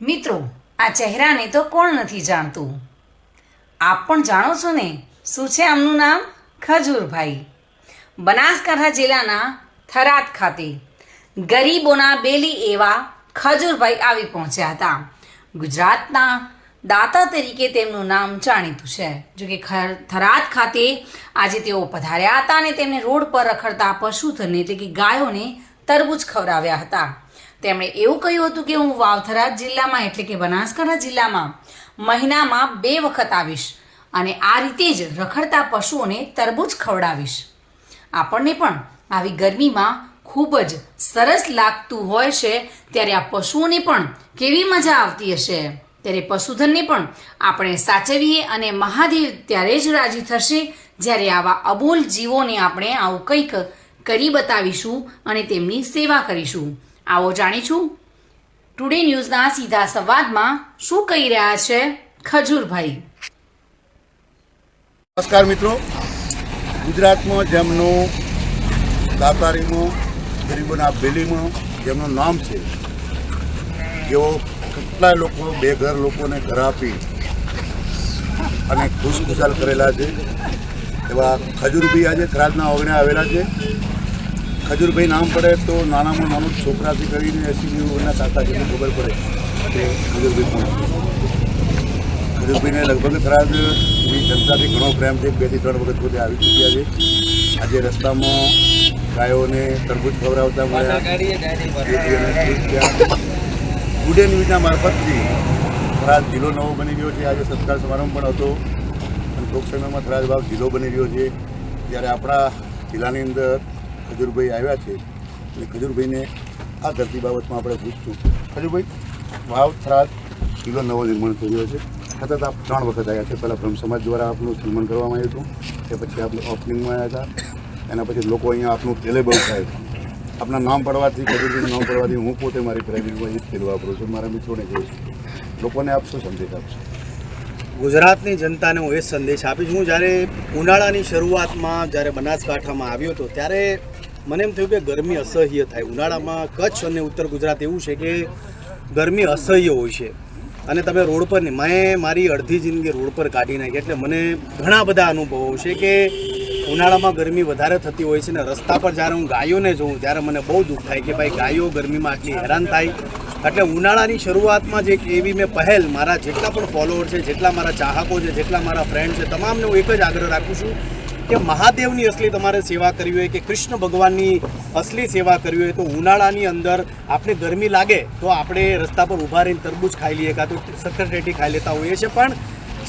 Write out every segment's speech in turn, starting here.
મિત્રો, આ ચહેરાને તો કોણ નથી જાણતું? આપ પણ જાણો છો ને, શું છે આમનું નામ? ખજૂરભાઈ. બનાસકાંઠા જિલ્લાના થરાદ ખાતે ગરીબોના બેલી એવા ખજૂરભાઈ આવી પહોંચ્યા હતા. ગુજરાતના દાતા તરીકે તેમનું નામ જાણીતું છે. જો કે થરાદ ખાતે આજે તેઓ પધાર્યા હતા અને તેમને રોડ પર રખડતા પશુધનને એટલે કે ગાયોને તરબૂચ ખવડાવ્યા હતા. તેમણે એવું કહ્યું હતું કે હું વાવથરા જિલ્લામાં, એટલે કે બનાસકાંઠા જિલ્લામાં મહિનામાં બે વખત આવીશ અને આ રીતે જ રખડતા પશુઓને તરબૂચ ખવડાવીશ. આપણને પણ આવી ગરમીમાં ખૂબ જ સરસ લાગતું હોય છે, ત્યારે આ પશુઓને પણ કેવી મજા આવતી હશે? ત્યારે પશુધનને પણ આપણે સાચવીએ અને મહાદેવ ત્યારે જ રાજી થશે, જ્યારે આવા અબોલ જીવોને આપણે આવું કંઈક કરી બતાવીશું અને તેમની સેવા કરીશું. આવો જાણીશું ટુડે ન્યૂઝના સીધા સંવાદમાં શું કહી રહ્યા છે ખજૂરભાઈ? નમસ્કાર મિત્રો. ગુજરાતમાં જેમનું દાતારીમાં ગરીબોના બેલીમાં જેમનું નામ છે, જેઓ કેટલાય લોકો બેઘર લોકોને ઘર આપી અને ખુશખુશાલ કરેલા છે. એવા ખજૂરભાઈ આજે થરાદના ઓગણે આવેલા છે. ખજૂરભાઈ નામ પડે તો નાનામાં નાનું છોકરાથી કરીને એસી ઉંમરના કાકા જેટલી ખબર પડે કે ખજૂરભાઈ કોણ ખજૂરભાઈને લગભગ થરાદની જનતાથી ઘણો પ્રેમ છે. બેથી ત્રણ વખત પોતે આવી ચૂક્યા છે. આજે રસ્તામાં ગાયોને તરબૂચ ખવડાવતા મળ્યા. એને ટુડે ન્યૂઝના મારફતથી થરાદ જિલ્લો નવો બની ગયો છે. આજે સત્કાર સમારંભ પણ હતો. અને ટૂંક સમયમાં થરાદ ભાવ જિલ્લો બની રહ્યો છે. જ્યારે આપણા જિલ્લાની અંદર ખજૂરભાઈ આવ્યા છે અને ખજૂરભાઈને આ ધરતી બાબતમાં આપણે પૂછશું. ખજૂરભાઈ, વાવ, થરાદ જિલ્લો નવો નિર્માણ રહ્યો છે. સતત આપ ત્રણ વખત આવ્યા છે. પહેલાં બ્રહ્મ સમાજ દ્વારા આપનું સન્માન કરવામાં આવ્યું હતું. તે પછી આપણે ઓપનિંગમાં આવ્યા હતા. એના પછી લોકો અહીંયા આપનું બહુ થાય આપના નામ પડવાથી, ખજૂરભાઈનું નામ પડવાથી હું પોતે મારી પ્રાઇવેટમાં એ જ તેલ વાપરું છું. મારા મિત્રોને કહું છું. લોકોને આપ શું સંદેશ આપશો? ગુજરાતની જનતાને હું એ સંદેશ આપીશ. હું જ્યારે ઉનાળાની શરૂઆતમાં જ્યારે બનાસકાંઠામાં આવ્યો હતો, ત્યારે મને એમ થયું કે ગરમી અસહ્ય થાય. ઉનાળામાં કચ્છ અને ઉત્તર ગુજરાત એવું છે કે ગરમી અસહ્ય હોય છે. અને તમે રોડ પર નહીં મેં મારી અડધી જિંદગી રોડ પર કાઢી નાખી. એટલે મને ઘણા બધા અનુભવો છે કે ઉનાળામાં ગરમી વધારે થતી હોય છે ને રસ્તા પર જ્યારે હું ગાયોને જોઉં, ત્યારે મને બહુ દુઃખ થાય કે ભાઈ ગાયો ગરમીમાં આટલી હેરાન થાય. એટલે ઉનાળાની શરૂઆતમાં જે એવી મેં પહેલ, મારા જેટલા પણ ફોલોઅર છે, જેટલા મારા ચાહકો છે, જેટલા મારા ફ્રેન્ડ છે, તમામને હું એક જ આગ્રહ રાખું છું કે મહાદેવની અસલી તમારે સેવા કરવી હોય કે કૃષ્ણ ભગવાનની અસલી સેવા કરવી હોય તો ઉનાળાની અંદર આપણે ગરમી લાગે તો આપણે રસ્તા પર ઊભા રહીને તરબૂચ ખાઈ લઈએ કાં તો સક્કરટેટી ખાઈ લેતા હોઈએ છીએ. પણ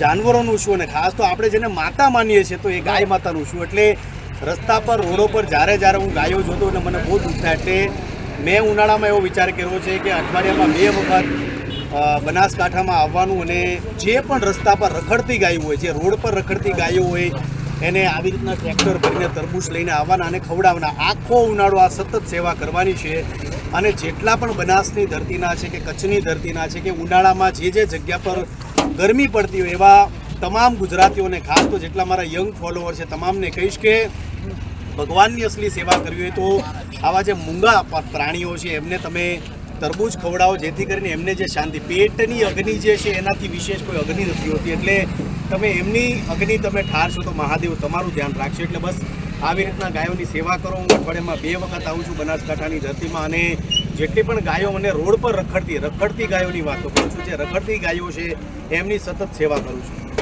જાનવરોનું શું અને ખાસ તો આપણે જેને માતા માનીએ છીએ તો એ ગાય માતાનું શું એટલે રસ્તા પર રોડો પર જ્યારે જ્યારે હું ગાયો જોતો એટલે મને બહુ દુઃખ થાય, એટલે મેં ઉનાળામાં એવો વિચાર કર્યો છે કે અઠવાડિયામાં બે વખત બનાસકાંઠામાં આવવાનું અને જે પણ રસ્તા પર રખડતી ગાયો હોય, જે રોડ પર રખડતી ગાયો હોય, એને આવી રીતના ટ્રેક્ટર ભરીને તરબૂચ લઈને આવવાના અને ખવડાવવાના. આખો ઉનાળો આ સતત સેવા કરવાની છે અને જેટલા પણ બનાસની ધરતીના છે કે કચ્છની ધરતીના છે કે ઉનાળામાં જે જે જગ્યા પર ગરમી પડતી હોય એવા તમામ ગુજરાતીઓને, ખાસ તો જેટલા મારા યંગ ફોલોવર છે, તમામને કહીશ કે ભગવાનની અસલી સેવા કરવી હોય તો આવા જે મૂંગા પ્રાણીઓ છે, એમને તમે તરબૂચ ખવડાવો, જેથી કરીને એમને જે શાંતિ. પેટની અગ્નિ જે છે, એનાથી વિશેષ કોઈ અગ્નિ નથી હોતી. એટલે તમે એમની અગ્નિ તમે ઠારશો તો મહાદેવ તમારું ધ્યાન રાખશે. એટલે બસ આવી રીતના ગાયોની સેવા કરો. હું અઠવાડિયામાં બે વખત આવું છું બનાસકાંઠાની ધરતીમાં અને જેટલી પણ ગાયો મને રોડ પર રખડતી રખડતી ગાયોની વાતો કરું છું. જે રખડતી ગાયો છે, એમની સતત સેવા કરું છું.